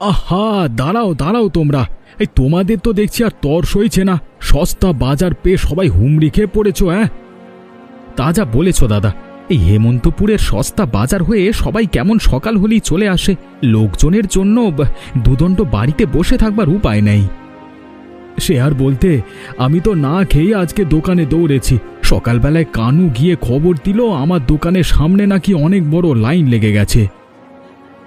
আহা, দাঁড়াও দাঁড়াও তোমরা। এই তোমাদের তো দেখছি আর তর সইছে না। সস্তা বাজার পেয়ে সবাই হুমড়ি খেয়ে পড়েছো হ্যাঁ তা যা বলেছ, দাদা। এই হেমন্তপুরের সস্তা বাজার হয়ে সবাই কেমন সকাল হলেই চলে আসে। লোকজনের জন্য দুদণ্ড বাড়িতে বসে থাকবার উপায় নেই। সে আর বলতে, আমি তো না খেয়ে আজকে দোকানে দৌড়েছি। সকালবেলায় কানু গিয়ে খবর দিল, আমার দোকানের সামনে নাকি অনেক বড় লাইন লেগে গেছে।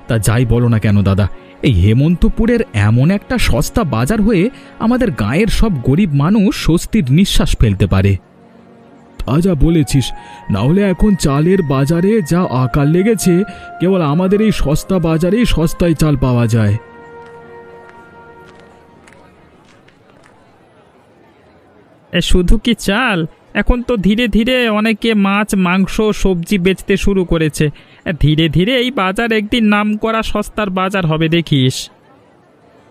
তা যাই বলো না কেন, দাদা। এই হেমন্তপুরের এমন একটা সস্তা বাজার হয়ে আমাদের গায়ের সব গরিব মানুষ স্বস্তির নিঃশ্বাস ফেলতে পারে। তা যা বলেছিস, না হলে এখন চালের বাজারে যা আকার লেগেছে, কেবল আমাদের এই সস্তা বাজারেই সস্তায় চাল পাওয়া যায়। শুধু কি চাল? এখন তো ধীরে ধীরে অনেকে মাছ, মাংস, সবজি বেচতে শুরু করেছে। ধীরে ধীরে এই বাজার একদিন নাম করা সস্তার বাজার হবে দেখিস।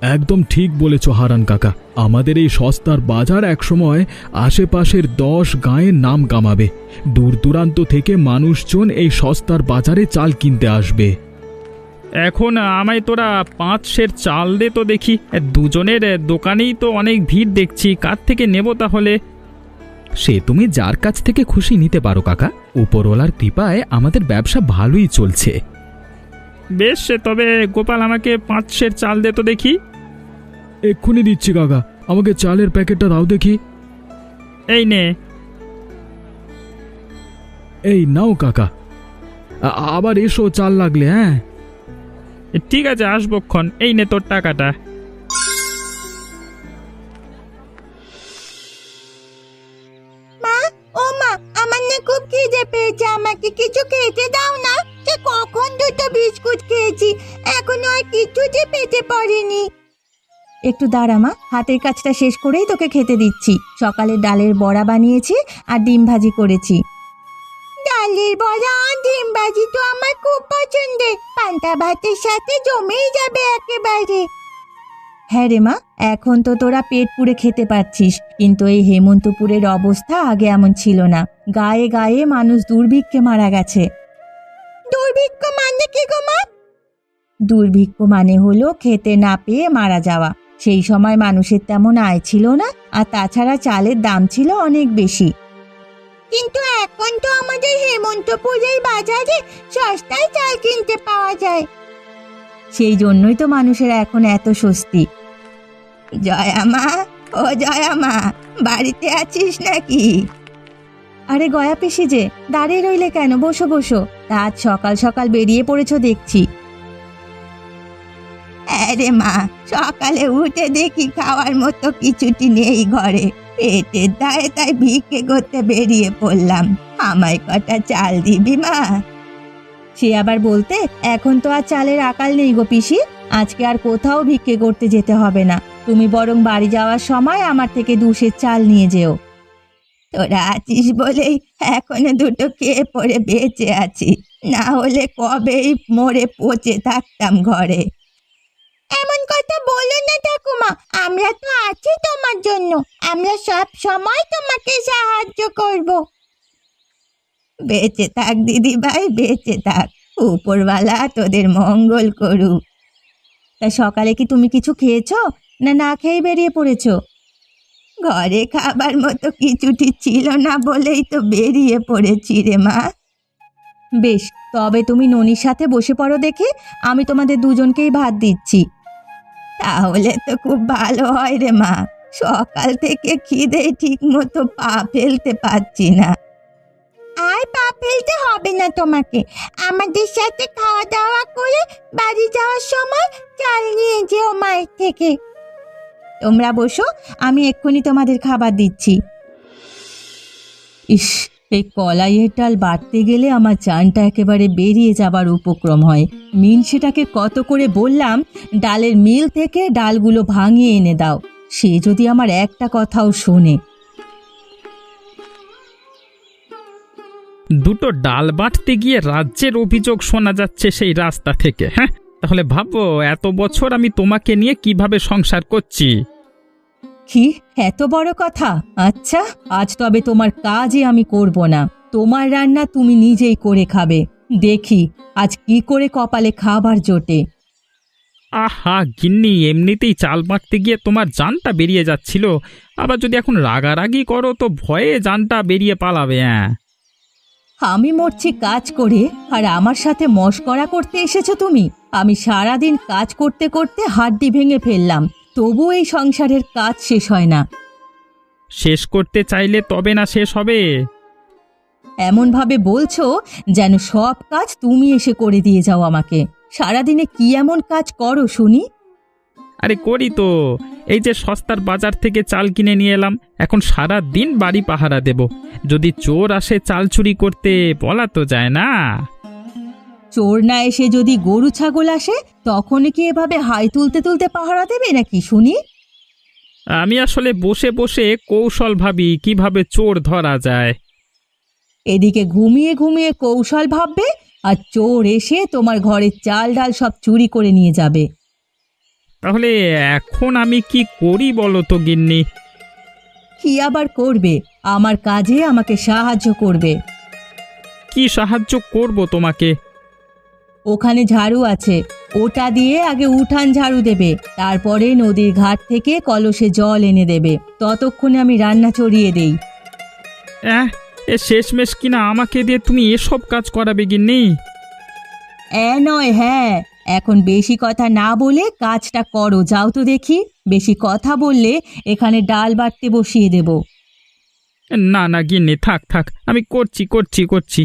একদম ঠিক বলেছ হারান কাকা। আমাদের এই সস্তার বাজার একসময় আশেপাশের দশ গাঁয়ের নাম কামাবে দূর দূরান্ত থেকে মানুষজন এই সস্তার বাজারে চাল কিনতে আসবে। এখন আমায় তোরা পাঁচ সের চাল দে তো দেখি। দুজনের দোকানেই তো অনেক ভিড় দেখছি। কার থেকে নেব তাহলে? সে তুমি যার কাছ থেকে খুশি নিতে পারো কাকা। উপরওয়ালার কৃপায় আমাদের ব্যবসা ভালোই চলছে। বেশ সে তবে গোপাল আমাকে পাঁচ সের চাল দে তো দেখি। এক্ষুনি দিচ্ছি কাকা। আমাকে চালের প্যাকেটটা দাও দেখি। এই নে। এই নাও কাকা। আ- আবার এসো চাল লাগলে হ্যাঁ? ঠিক আছে আসবক্ষণ এই নে তোর টাকাটা। আমাকে কিছু খেতে দাও না। সে কখন দুটো বিস্কুট খেয়েছি এখনও আর কিছুতে পেতে পারিনি। একটু দাঁড়া মা হাতের কাজটা শেষ করেই তোকে খেতে দিচ্ছি। সকালে ডালের বড়া বানিয়েছি আর ডিম ভাজি করেছি। ডালের বড়া আর ডিম ভাজি তো আমার খুব পছন্দের। পান্তা ভাতের সাথে জমেই যাবে একেবারে। হ্যাঁ রে মা এখন তো তোরা পেট পুড়ে খেতে পারছিস কিন্তু এই হেমন্তপুরের অবস্থা আগে এমন ছিল না। গায়ে গায়ে মানুষ দুর্ভিক্ষে মারা গেছে। দুর্ভিক্ষ মানে কি গো মা? দুর্ভিক্ষ মানে হলো খেতে না পেয়ে মারা যাওয়া। সেই সময় মানুষের তেমন আয় ছিল না আর তাছাড়া চালের দাম ছিল অনেক বেশি। কিন্তু এখন তো আমাদের হেমন্ত হেমন্তপুরের বাজারে সস্তায় চাল কিনতে পাওয়া যায়। সেই জন্যই তো মানুষের এখন এত স্বস্তি। জয়া মা ও জয়া মা বাড়িতে আছিস নাকি? আরে গয়া পিসি যে, দাঁড়িয়ে রইলে কেন? বসো বসো। আজ সকাল সকাল বেরিয়ে পড়েছো দেখছি। আরে মা, সকালে উঠে দেখি খাওয়ার মতো কিছুটি নেই ঘরে। পেটের দায়ে তাই ভিক্ষে করতে বেরিয়ে পড়লাম। আমায় কটা চাল দিবি মা? সে আবার বলতে, এখন তো আর চালের আকাল নেই গো পিসি। আজকে আর কোথাও ভিক্ষে করতে যেতে হবে না। তুমি বরং বাড়ি যাওয়ার সময় আমার থেকে দুশের চাল নিয়ে যেও। তোরা আছিস বলেই এখনও দুটো খেয়ে পড়ে বেঁচে আছি। না হলে কবেই মরে পচে থাকতাম ঘরে। এমন কথা বলো না ঠাকুমা, আমরা তো আছি তোমার জন্য। আমরা সব সময় তোমাকে সাহায্য করব। বেঁচে থাক দিদি ভাই, বেঁচে থাক। উপরওয়ালা তোদের মঙ্গল করুক। তা সকালে কি তুমি কিছু খেয়েছো? না না খেয়ে বেরিয়ে পড়েছো? ঘরে খাবার মতো কিছুটি ছিল না বলেই তো বেরিয়ে পড়েছি রে মা। বেশ, তবে তুমি ননির সাথে বসে পড়ো দেখে, আমি তোমাদের দুজনকেই ভাত দিচ্ছি। তাহলে তো খুব ভালো হয় রে মা, সকাল থেকে খিদে ঠিক মতো পা ফেলতে পারছি না। আর পা ফেলতে হবে না তোমাকে, আমাদের সাথে খাওয়া দাওয়া করে বাড়ি যাওয়ার সময় চাল নিয়ে যেও মায়ের থেকে। তোমরা বসো, আমি এক্ষুনি তোমাদের খাবার দিচ্ছি। ইস, এই কলাইয়ের ডাল বাড়তে গেলে আমার চানটা একেবারে বেরিয়ে যাবার উপক্রম হয়। মিন সেটাকে কত করে বললাম, ডালের মিল থেকে ডালগুলো ভাঙিয়ে এনে দাও। সে যদি আমার একটা কথাও শোনে। দুটো ডাল বাটতে গিয়ে রাজ্যের অভিযোগ শোনা যাচ্ছে সেই রাস্তা থেকে হ্যাঁ? তাহলে ভাবো এত বছর আমি তোমাকে নিয়ে কীভাবে সংসার করছি? কি? এত বড় কথা? আচ্ছা আজ তবে তোমার কাজই আমি করব না। তোমার রান্না তুমি নিজেই করে খাবে। দেখি আজ কি করে কপালে খাবার জোটে। আহা গিন্নি এমনিতেই চাল বাঁটতে গিয়ে তোমার জানটা বেরিয়ে যাচ্ছিল। আবার যদি এখন রাগারাগি করো তো ভয়ে জানটা বেরিয়ে পালাবে হ্যাঁ আমি মরছি কাজ করে আর আমার সাথে মস্করা করতে এসেছ তুমি। আমি সারাদিন কাজ করতে করতে হাড্ডি ভেঙে ফেললাম তবু এই সংসারের কাজ শেষ হয় না। শেষ করতে চাইলে তবে না শেষ হবে। এমন ভাবে বলছো যেন সব কাজ তুমি এসে করে দিয়ে যাও আমাকে। সারাদিনে কি এমন কাজ করো শুনি? আরে করি তো। এই যে সস্তার বাজার থেকে চাল কিনে নিয়ে এলাম এখন সারা দিন বাড়ি পাহারা দেব। যদি চোর আসে চাল চুরি করতে বলা তো যায় না। চোর না এসে যদি গরু ছাগল আসে তখন কি এভাবে হাই তুলতে তুলতে পাহারা দেবে নাকি শুনি? আমি আসলে বসে বসে কৌশল ভাবি কীভাবে চোর ধরা যায়। এদিকে ঘুমিয়ে ঘুমিয়ে কৌশল ভাববে আর চোর এসে তোমার ঘরের চাল ডাল সব চুরি করে নিয়ে যাবে। তাহলে এখন আমি কি করি বলো তো গিন্নি? কি আবার করবে? আমার কাজে আমাকে সাহায্য করবে। কি সাহায্য করব তোমাকে? ওখানে ঝাড়ু আছে। ওটা দিয়ে আগে উঠান ঝাড়ু দেবে। তারপরে নদীর ঘাট থেকে কলসে জল এনে দেবে। ততক্ষণে আমি রান্না চড়িয়ে দেই। অ্যাঁ এ শেষমেশ কিনা আমাকে দিয়ে তুমি এসব কাজ করাবে গিন্নি? এ নয় হ্যাঁ। এখন বেশি কথা না বলে কাজটা করো যাও তো দেখি। বেশি কথা বললে এখানে ডাল বাটতে বসিয়ে দেব। না না গিন্নি থাক থাক আমি করছি করছি করছি।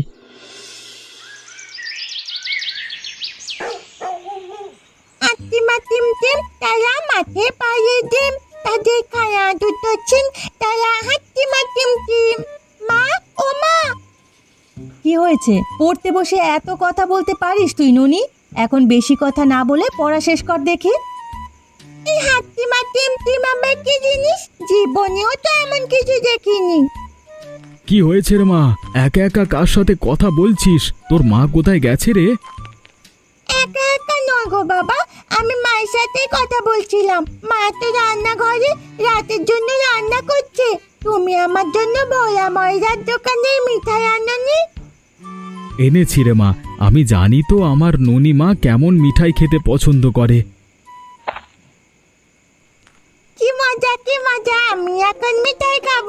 আত্মিমা টিম টিম তারা মাঠে পায়ে ডিম তাদের খায়া দুটো চিন তারা হাত্তিমা টিম টিম মা ও মা। কি হয়েছে? পড়তে বসে এত কথা বলতে পারিস তুই ননি? এখন বেশি কথা না বলে পড়া শেষ কর দেখি। এই হাত্তিমা টিম আবার কি জিনিস? জীবনেও তো এমন কিছু দেখিনি। কি হয়েছে রে মা? একা একা কার সাথে কথা বলছিস? তোর মা কোথায় গেছে রে? একা একা নয় গো বাবা আমি মায়ের সাথে কথা বলছিলাম। মা তো রান্নাঘরে রাতের জন্য রান্না করছে। তুমি আমার জন্য বলা ময়দার দোকানে মিঠাই আনোনি? এনেছি রে মা আমি জানি তো আমার ননি মা কেমন মিঠাই খেতে পছন্দ করে। কি মজা কি মজা, আমি এখন মিঠাই খাব।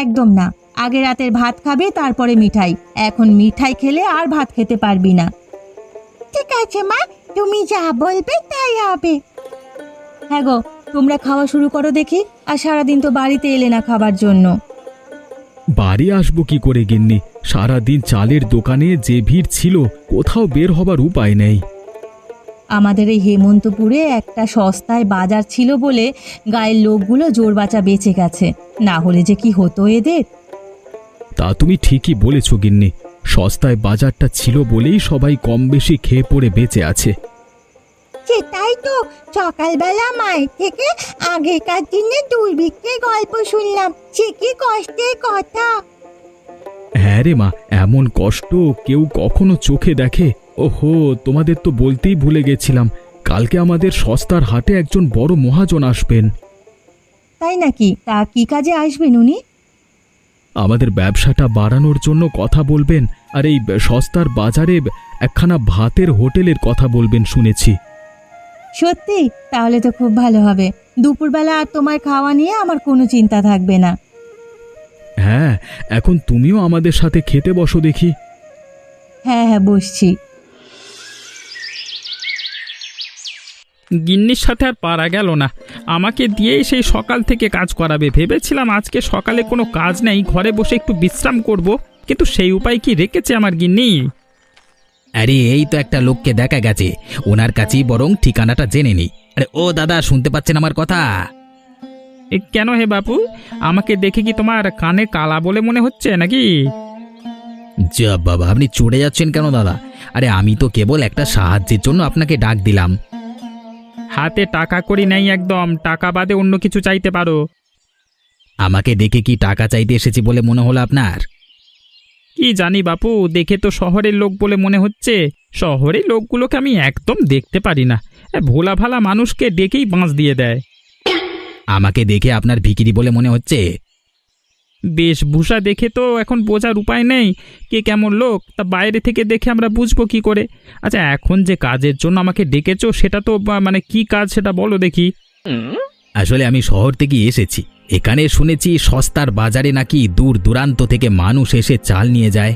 একদম না, আগে রাতের ভাত খাবে, তারপরে মিঠাই। এখন মিঠাই খেলে আর ভাত খেতে পারবি না। ঠিক আছে মা, তুমি যা বলবে তাই হবে। হ্যাঁ গো, তোমরা খাওয়া শুরু করো দেখি, আর সারাদিন তো বাড়িতে এলে না খাবার জন্য। বাড়ি আসব কি করে গিন্নি? সারাদিন চালের দোকানে যে ভিড় ছিল কোথাও বের হবার উপায় নেই। আমাদের এই হেমন্তপুরে একটা সস্তায় বাজার ছিল বলে গায়ের লোকগুলো জোর বাঁচা বেঁচে গেছে। না হলে যে কি হতো এদের? তা তুমি ঠিকই বলেছ গিন্নি। সস্তায় বাজারটা ছিল বলেই সবাই কম বেশি খেয়ে পড়ে বেঁচে আছে। সেটাই তো সকালবেলা মায়ের থেকে আগেকার দিনে দুর্ভিক্ষের গল্প শুনলাম। সে কি কষ্টের কথা। হ্যাঁ রে মা এমন কষ্ট কেউ কখনো চোখে দেখে। ওহো তোমাদের তো বলতেই ভুলে গেছিলাম কালকে আমাদের সস্তার হাটে একজন বড় মহাজন আসবেন। তাই নাকি? তা কি কাজে আসবেন উনি? আমাদের ব্যবসাটা বাড়ানোর জন্য কথা বলবেন আর এই সস্তার বাজারে একখানা ভাতের হোটেলের কথা বলবেন শুনেছি। সত্যি? তাহলে তো খুব ভালো হবে। দুপুরবেলা আর তোমার খাওয়া নিয়ে আমার কোনো চিন্তা থাকবে না। হ্যাঁ এখন তুমিও আমাদের সাথে খেতে বসো দেখি। হ্যাঁ হ্যাঁ বসছি। গিন্নির সাথে আর পারা গেল না। আমাকে দিয়েই সেই সকাল থেকে কাজ করাবে। ভেবেছিলাম আজকে সকালে কোনো কাজ নেই ঘরে বসে একটু বিশ্রাম করব কিন্তু সেই উপায় কি রেখেছে আমার গিন্নি? আরে এই তো একটা লোককে দেখা গেছে। ওনার কাছেই বরং ঠিকানাটা জেনে নি আরে ও দাদা শুনতে পাচ্ছেন আমার কথা? এ কেন হে বাপু? আমাকে দেখে কি তোমার কানে কালা বলে মনে হচ্ছে নাকি? যা বাবা আপনি চড়ে যাচ্ছেন কেন দাদা? আরে আমি তো কেবল একটা সাহায্যের জন্য আপনাকে ডাক দিলাম। হাতে টাকা করি নেই একদম টাকা বাদে অন্য কিছু চাইতে পারো। আমাকে দেখে কি টাকা চাইতে এসেছি বলে মনে হলো আপনার? কি জানি বাপু দেখে তো শহরের লোক বলে মনে হচ্ছে। শহরের লোকগুলোকে আমি একদম দেখতে পারি না। এ, ভোলা ভালা মানুষকে ডেকেই বাঁশ দিয়ে দেয়। আমাকে দেখে আপনার ভিকিরি বলে মনে হচ্ছে। বেশভূষা দেখে তো এখন বোঝার উপায় নেই। কে কেমন লোক তা বাইরে থেকে দেখে আমরা বুঝব কি করে। আচ্ছা এখন যে কাজের জন্য আমাকে ডেকেছো সেটা তো বা, মানে কি কাজ সেটা বলো দেখি। আসলে আমি শহর থেকে এসেছি। এখানে শুনেছি সস্তার বাজারে নাকি দূর দূরান্ত থেকে মানুষ এসে চাল নিয়ে যায়।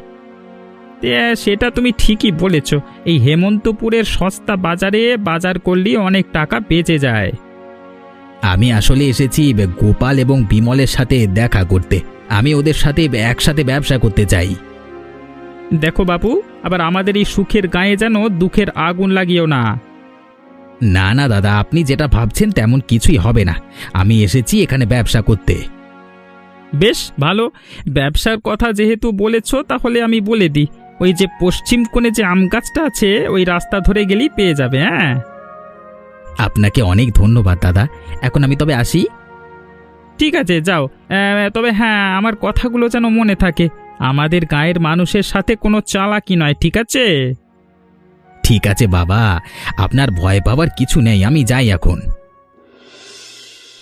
এ, সেটা তুমি ঠিকই বলেছ। এই হেমন্তপুরের সস্তা বাজারে বাজার করলেই অনেক টাকা বেঁচে যায়। আমি আসলে এসেছি গোপাল এবং বিমলের সাথে দেখা করতে। আমি ওদের সাথে একসাথে ব্যবসা করতে চাই। দেখো বাপু আবার আমাদের এই সুখের গায়ে যেন দুঃখের আগুন লাগিও না। না না দাদা আপনি যেটা ভাবছেন তেমন কিছুই হবে না। আমি এসেছি এখানে ব্যবসা করতে। বেশ ভালো। ব্যবসার কথা যেহেতু বলেছ তাহলে আমি বলে দিই। ওই যে পশ্চিম কোণে যে আম গাছটা আছে ওই রাস্তা ধরে গেলেই পেয়ে যাবে হ্যাঁ? আপনাকে অনেক ধন্যবাদ দাদা। এখন আমি তবে আসি। ঠিক আছে যাও। আহ, তবে হ্যাঁ আমার কথাগুলো যেন মনে থাকে। আমাদের গায়ের মানুষের সাথে কোনো চালাকি নয় ঠিক আছে? ঠিক আছে বাবা। আপনার ভয় পাবার কিছু নেই আমি যাই এখন।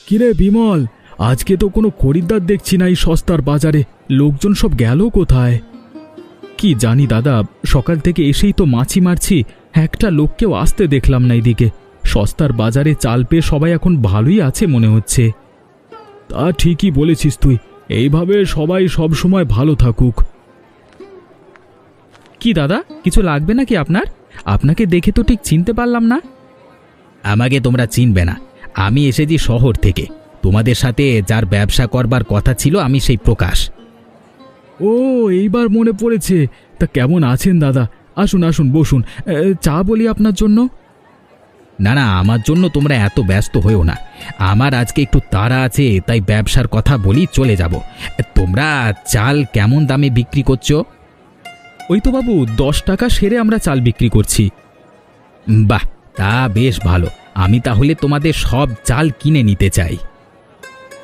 কিরে বিমল আজকে তো কোনো খরিদ্দার দেখছি না এই সস্তার বাজারে। লোকজন সব গেল কোথায়? কি জানি দাদা সকাল থেকে এসেই তো মাছি মারছি। একটা লোককেও আসতে দেখলাম না এদিকে। সস্তার বাজারে চাল পেয়ে সবাই এখন ভালোই আছে মনে হচ্ছে। তা ঠিকই বলেছিস তুই। এইভাবে সবাই সব সময় ভালো থাকুক। কি দাদা, কিছু লাগবে নাকি আপনার? আপনাকে দেখে তো ঠিক চিনতে পারলাম না। আমাকে তোমরা চিনবে না। আমি এসেছি শহর থেকে। তোমাদের সাথে যার ব্যবসা করবার কথা ছিল আমি সেই প্রকাশ। ও, এইবার মনে পড়েছে। তা কেমন আছেন দাদা? আসুন আসুন, বসুন। চা বলি আপনার জন্য? না না আমার জন্য তোমরা এত ব্যস্ত হয়েও না। আমার আজকে একটু তাড়া আছে তাই ব্যবসার কথা বলি চলে যাব। তোমরা চাল কেমন দামে বিক্রি করছ? ওই তো বাবু দশ টাকা সেরে আমরা চাল বিক্রি করছি। বাহ তা বেশ ভালো। আমি তাহলে তোমাদের সব চাল কিনে নিতে চাই।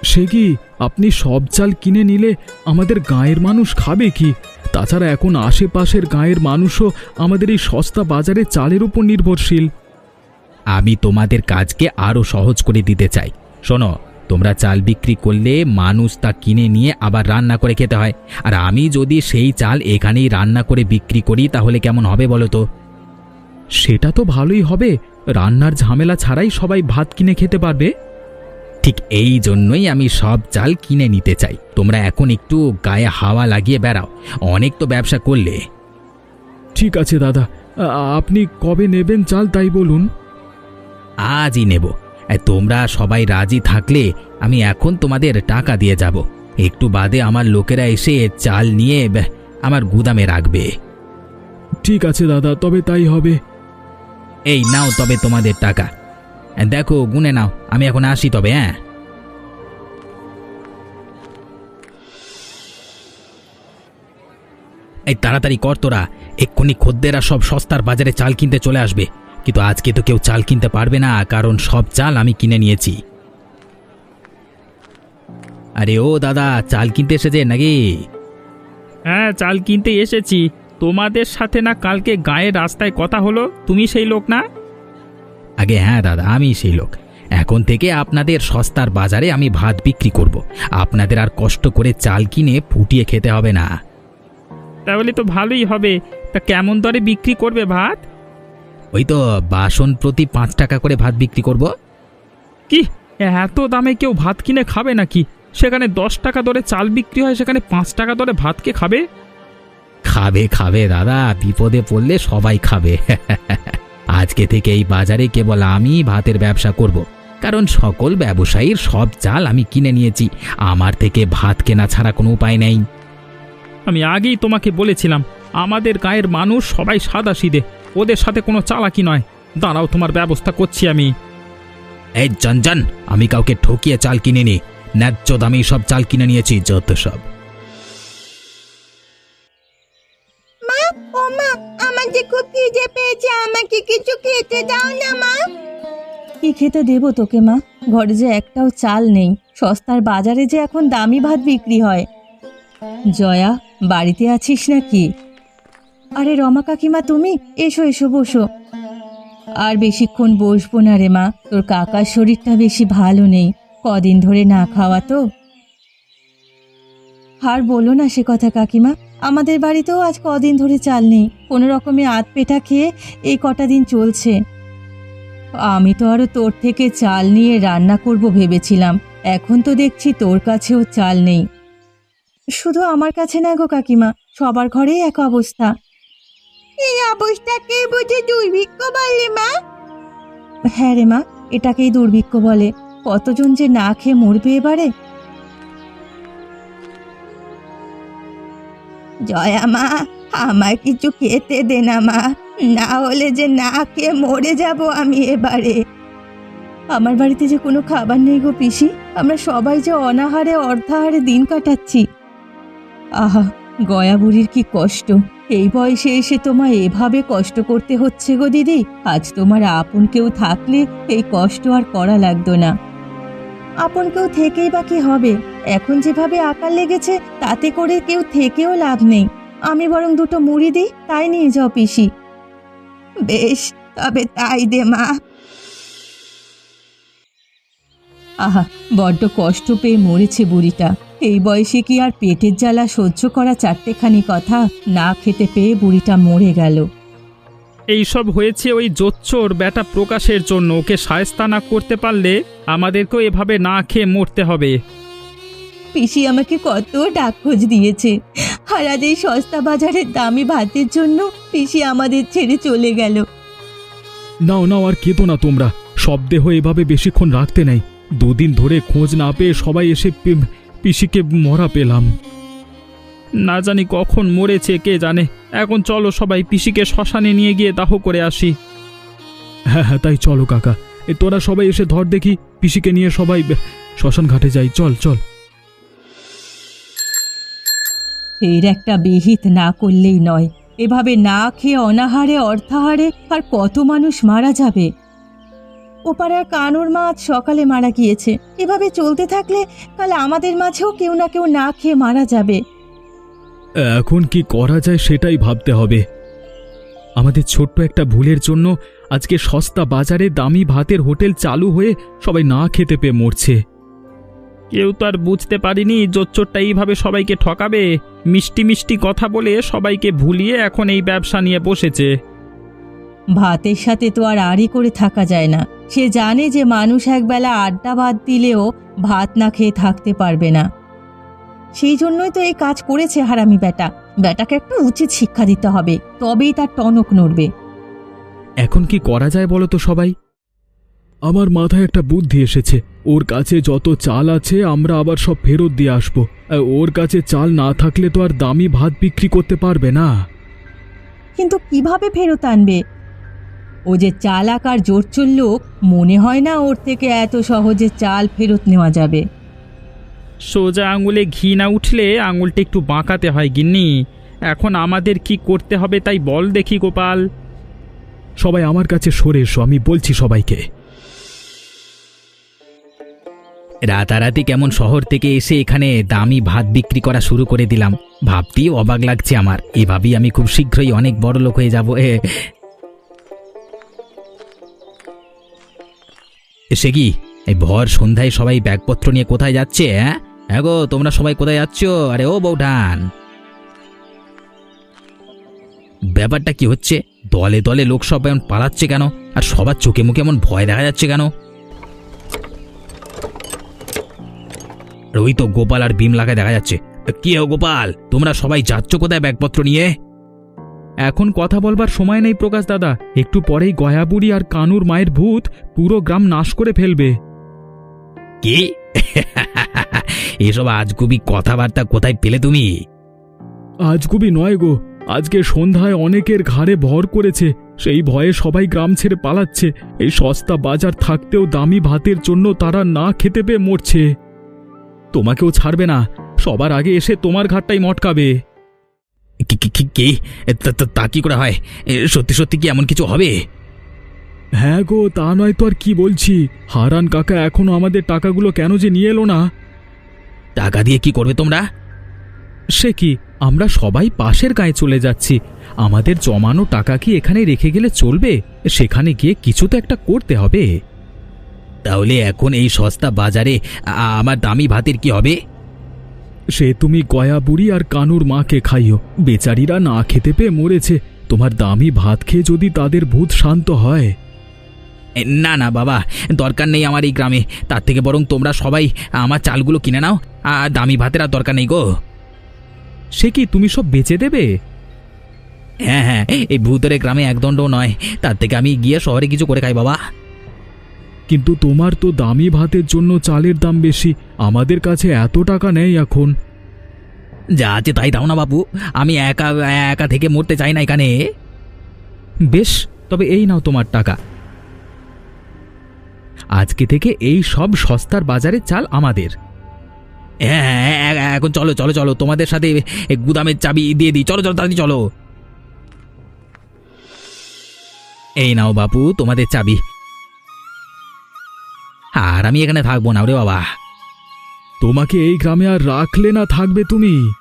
সে কি আপনি সব চাল কিনে নিলে আমাদের গাঁয়ের মানুষ খাবে কি? তাছাড়া এখন আশেপাশের গাঁয়ের মানুষও আমাদের এই সস্তা বাজারে চালের উপর নির্ভরশীল। আমি তোমাদের কাজকে আরও সহজ করে দিতে চাই। শোনো তোমরা চাল বিক্রি করলে মানুষ তা কিনে নিয়ে আবার রান্না করে খেতে হয়। আর আমি যদি সেই চাল এখানেই রান্না করে বিক্রি করি তাহলে কেমন হবে বলো তো? সেটা তো ভালোই হবে। রান্নার ঝামেলা ছাড়াই সবাই ভাত কিনে খেতে পারবে। ঠিক এই জন্যই আমি সব চাল কিনে নিতে চাই। তোমরা এখন একটু গায়ে হাওয়া লাগিয়ে বেড়াও। অনেক তো ব্যবসা করলে। ঠিক আছে দাদা আপনি কবে নেবেন চাল তাই বলুন। আজই নেব। তোমরা সবাই রাজি থাকলে আমি এখন তোমাদের টাকা দিয়ে যাব। একটু বাদে আমার লোকেরা এসে চাল নিয়ে আমার গুদামে রাখবে। ঠিক আছে দাদা তবে তাই হবে। এই নাও তবে তোমাদের টাকা। দেখো গুনে নাও আমি এখন আসি তবে হ্যাঁ? এই তাড়াতাড়ি কর তোরা এক্ষুনি খদ্দেরা সব সস্তার বাজারে চাল কিনতে চলে আসবে। কিন্তু আজকে তো কেউ চাল কিনতে পারবে না কারণ সব চাল আমি কিনে নিয়েছি। আরে ও দাদা চাল কিনতে এসেছে নাকি? হ্যাঁ চাল কিনতে এসেছি। তোমাদের সাথে না কালকে গায়ের রাস্তায় কথা হলো? তুমি সেই লোক না? আগে হ্যাঁ দাদা আমি সেই লোক। এখন থেকে আপনাদের সস্তার বাজারে আমি ভাত বিক্রি করব। আপনাদের আর কষ্ট করে চাল কিনে ফুটিয়ে খেতে হবে না। তাহলে তো ভালোই হবে। তা কেমন দরে বিক্রি করবে ভাত? ওই তো বাসন প্রতি পাঁচ টাকা করে ভাত বিক্রি করব। কি? এত দামে কেউ ভাত কিনে খাবে নাকি? সেখানে দশ টাকা দরে চাল বিক্রি হয় সেখানে পাঁচ টাকা দরে ভাত কে খাবে? খাবে খাবে দাদা বিপদে পড়লে সবাই খাবে। আজকে থেকে এই বাজারে কেবল আমি ভাতের ব্যবসা করব। কারণ সকল ব্যবসায়ীর সব চাল আমি কিনে নিয়েছি। আমার থেকে ভাত কেনা ছাড়া কোনো উপায় নেই। আমি আগেই তোমাকে বলেছিলাম আমাদের গায়ের মানুষ সবাই সাদা সিদে ওদের সাথে কোনো চালাকি নয়। দাঁড়াও তোমার ব্যবস্থা করছি আমি। এই জান আমি কাউকে ঠকিয়ে চাল কিনে নি ন্যায্য দামে সব চাল কিনে নিয়েছি যত সব। মা ও মা আমার খুব খিদে পেয়েছে আমাকে কিছু খেতে দাও না মা। কি খেতে দেবো তোকে মা? ঘরে যে একটাও চাল নেই। সস্তার বাজারে যে এখন দামি ভাত বিক্রি হয়। জয়া বাড়িতে আছিস নাকি? আরে রমা কাকিমা, তুমি? এসো এসো, বসো। আর বেশিক্ষণ বসবো না রে মা, তোর কাকার শরীরটা বেশি ভালো নেই। কদিন ধরে না খাওয়া তো। আর বলো না সে কথা কাকিমা, আমাদের বাড়িতেও আজ কদিন ধরে চাল নেই। কোনো রকমে আধ পেটা খেয়ে এই কটা দিন চলছে। আমি তো আরও তোর থেকে চাল নিয়ে রান্না করব ভেবেছিলাম। এখন তো দেখছি তোর কাছেও চাল নেই। শুধু আমার কাছে না গো কাকিমা, সবার ঘরেই এক অবস্থা। এই অবস্থাকে বুঝে দুর্ভিক্ষ বলে, মা? হ্যাঁ রে মা, এটাকেই দুর্ভিক্ষ বলে। কতজন যে না খেয়ে মরবে এবারে? জয়া মা, আমার কিছু খেতে দে না মা। না হলে যে না খেয়ে মরে যাব আমি এবারে। আমার বাড়িতে যে কোনো খাবার নেই গো পিসি। আমরা সবাই যে অনাহারে, অর্ধাহারে দিন কাটাচ্ছি। আহা গয়া বুড়ির কি কষ্ট? এই বয়সে এসে তোমায় এভাবে কষ্ট করতে হচ্ছে গো দিদি? আজ তোমার আপন কেউ থাকলে এই কষ্ট আর করা লাগতো না। আপন কেউ থেকেই বা কি হবে? এখন যেভাবে আকার লেগেছে, তাতে করে কেউ থেকেও লাভ নেই। আমি বরং দুটো মুড়ি দিই, তাই নিয়ে যাও পিসি। বেশ, তবে তাই দে মা। আহা, বড্ড কষ্ট পেয়ে মরেছে বুড়িটা। এই বয়সে কি আর পেটের জ্বালা সহ্য করা চারটেখানি কথা না খেতে পেয়ে বুড়িটা মরে গেল। এই সব হয়েছে ওই জোচ্চোর বেটা প্রকাশের জন্য। ওকে সায়স্তা না করতে পারলে আমাদেরকেও এভাবে না খেয়ে মরতে হবে। পিসি আমাকে কত ডাক খোঁজ দিয়েছে। আর আজ এই সস্তা বাজারের দামি ভাতের জন্য পিসি আমাদের ছেড়ে চলে গেল। নাও নাও আর কেতো না তোমরা। সব দেহ এভাবে বেশিক্ষণ রাখতে নাই। দুদিন ধরে খোঁজ না পেয়ে সবাই এসে পি- পিসিকে মরা পেলাম। না জানি কখন মরেছে, কে জানে। এখন চলো সবাই পিসিকে শ্মশানে নিয়ে গিয়ে দাহ করে আসি। হ্যাঁ হ্যাঁ তাই চলো কাকা। এ, তোরা সবাই এসে ধর দেখি, পিসিকে নিয়ে সবাই শ্মশান ঘাটে যাই। চল চল। এর একটা বিহিত না করলেই নয়। এভাবে না খেয়ে অনাহারে, অর্থাহারে আর কত মানুষ মারা যাবে? ওপাড়ার কানুর মা আজ সকালে মারা গিয়েছে। এভাবে চলতে থাকলে কাল আমাদের মাঝেও কেউ না কেউ না খেয়ে মারা যাবে। এখন কি করা যায় সেটাই ভাবতে হবে। আমাদের ছোট্ট একটা ভুলের জন্য আজকে সস্তা বাজারে দামি ভাতের হোটেল চালু হয়ে সবাই না খেতে পেয়ে মরছে। কেউ তো আর বুঝতে পারিনি জোচ্চোরটা এইভাবে সবাইকে ঠকাবে। মিষ্টি মিষ্টি কথা বলে সবাইকে ভুলিয়ে এখন এই ব্যবসা নিয়ে বসেছে। ভাতের সাথে তো আর আড়ি করে থাকা যায় না। সে জানে যে মানুষ একবেলা আড্ডা বাদ দিলেও ভাত না খেয়ে থাকতে পারবে না। সেই জন্যই তো এই কাজ করেছে হারামি বেটা বেটাকে একটা উচিত শিক্ষা দিতে হবে তবেই তার টনক নড়বে। এখন কি করা যায় বলো তো সবাই? আমার মাথায় একটা বুদ্ধি এসেছে। ওর কাছে যত চাল আছে আমরা আবার সব ফেরত দিয়ে আসব। ওর কাছে চাল না থাকলে তো আর দামি ভাত বিক্রি করতে পারবে না। কিন্তু কীভাবে ফেরত আনবে? ও যে চালাক আর জোরচুর লোক মনে হয় না ওর থেকে এত সহজে চাল ফেরত নেওয়া যাবে। সোজা আঙুলে ঘি না উঠলে আঙুলটা একটু বাঁকাতে হয় গিন্নি। এখন আমাদের কি করতে হবে তাই বল দেখি গোপাল। সবাই আমার কাছে সরে এসো আমি বলছি সবাইকে। রাতারাতি কেমন শহর থেকে এসে এখানে দামি ভাত বিক্রি করা শুরু করে দিলাম। ভাবতেই অবাক লাগছে আমার। এভাবেই আমি খুব শীঘ্রই অনেক বড় লোক হয়ে যাব। সে কি? এই ভর সন্ধ্যায় সবাই ব্যাগপত্র নিয়ে কোথায় যাচ্ছে হ্যাঁ? হ্যাঁ গো, তোমরা সবাই কোথায় যাচ্ছ? আরে ও বৌঠান। ব্যাপারটা কি হচ্ছে? দলে দলে লোক সব এমন পালাচ্ছে কেন? আর সবার চোখে মুখে এমন ভয় দেখা যাচ্ছে কেন? ওই তো গোপাল আর লাগায় দেখা যাচ্ছে। কি হো গোপাল? তোমরা সবাই যাচ্ছ কোথায় ব্যাগপত্র নিয়ে? এখন কথা বলবার সময় নেই প্রকাশ দাদা। একটু পরেই গয়াবুড়ি আর কানুর মায়ের ভূত পুরো গ্রাম নাশ করে ফেলবে। কি? এসব আজগুবি কথাবার্তা কোথায় পেলে তুমি? আজগুবি নয় গো। আজকে সন্ধ্যায় অনেকের ঘাড়ে ভর করেছে। সেই ভয়ে সবাই গ্রাম ছেড়ে পালাচ্ছে। এই সস্তা বাজার থাকতেও দামি ভাতের জন্য তারা না খেতে পেয়ে মরছে। তোমাকেও ছাড়বে না। সবার আগে এসে তোমার ঘাটটাই মটকাবে। কি তা- কি করে হয়? সত্যি সত্যি কি এমন কিছু হবে? হ্যাঁ গো তা নয় তো আর কি বলছি? হারান কাকা এখনও আমাদের টাকাগুলো কেন যে নিয়ে এলো না? টাকা দিয়ে কি করবে তোমরা? সে কি আমরা সবাই পাশের গায়ে চলে যাচ্ছি। আমাদের জমানো টাকা কি এখানে রেখে গেলে চলবে? সেখানে গিয়ে কিছু তো একটা করতে হবে। তাহলে এখন এই সস্তা বাজারে আমার দামি ভাতের কি হবে? সে তুমি গয়া বুড়ি আর কানুর মাকে খাইও। বেচারিরা না খেতে পেয়ে মরেছে। তোমার দামি ভাত খেয়ে যদি তাদের ভূত শান্ত হয়। না না বাবা দরকার নেই আমার এই গ্রামে। তার থেকে বরং তোমরা সবাই আমার চালগুলো কিনে নাও। আর দামি ভাতের আর দরকার নেই গো। সে কি তুমি সব বেচে দেবে? হ্যাঁ হ্যাঁ এই ভূতের গ্রামে একদণ্ডও নয়। তার থেকে আমি গিয়ে শহরে কিছু করে খাই বাবা। কিন্তু তোমার তো দামি ভাতের জন্য চালের দাম বেশি। আমাদের কাছে এত টাকা নেই এখন। যা আছে তাই দাও না বাবু আমি একা একা থেকে মরতে চাই না এখানে। বেশ তবে এই নাও তোমার টাকা। আজকে থেকে এই সব সস্তার বাজারে চাল আমাদের। হ্যাঁ হ্যাঁ, হ্যাঁ, এখন চলো চলো চলো তোমাদের সাথে গুদামের চাবি দিয়ে দিই। চলো চলো তাড়াতাড়ি চলো। এই নাও বাপু তোমাদের চাবি। আর আমি এখানে থাকব না রে বাবা। তোমাকে এই গ্রামে আর রাখলে না থাকবে তুমি?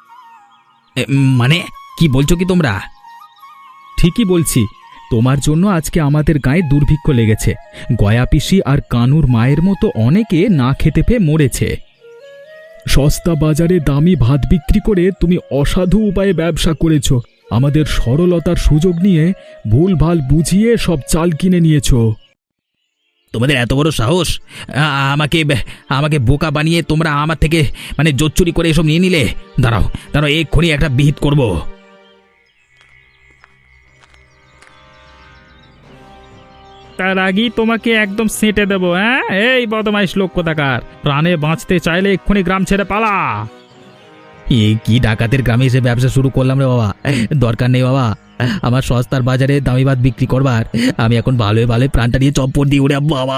এ, মানে কি বলছো কি তোমরা? ঠিকই বলছি। তোমার জন্য আজকে আমাদের গায়ে দুর্ভিক্ষ লেগেছে। গয়া পিসি আর কানুর মায়ের মতো অনেকে না খেতে পেয়ে মরেছে। সস্তা বাজারে দামি ভাত বিক্রি করে তুমি অসাধু উপায়ে ব্যবসা করেছ। আমাদের সরলতার সুযোগ নিয়ে ভুলভাল বুঝিয়ে সব চাল কিনে নিয়েছো। তোমাদের এত বড় সাহস? আ- আমাকে আমাকে বোকা বানিয়ে তোমরা আমার থেকে মানে জোচ্চুরি করে এসব নিয়ে নিলে? দাঁড়াও দাঁড়াও এক্ষুনি একটা বিহিত করব। তার আগেই তোমাকে একদম সেঁটে দেবো হ্যাঁ? এই বদমাইশ লোক কোথাকার? প্রাণে বাঁচতে চাইলে এক্ষুনি গ্রাম ছেড়ে পালা। এই কি ডাকাতের গ্রামে এসে ব্যবসা শুরু করলাম রে বাবা? দরকার নেই বাবা। আমার সস্তার বাজারে দামি ভাত বিক্রি করবার। আমি এখন ভালোই ভালোই প্রাণটা নিয়ে চপ্পর দিয়ে উড়ে বাবা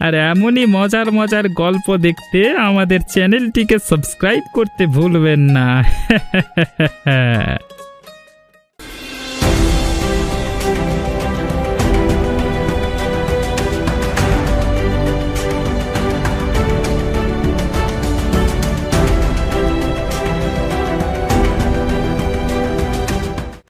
আর এমনই মজার মজার গল্প দেখতে আমাদের চ্যানেলটিকে সাবস্ক্রাইব করতে ভুলবেন না।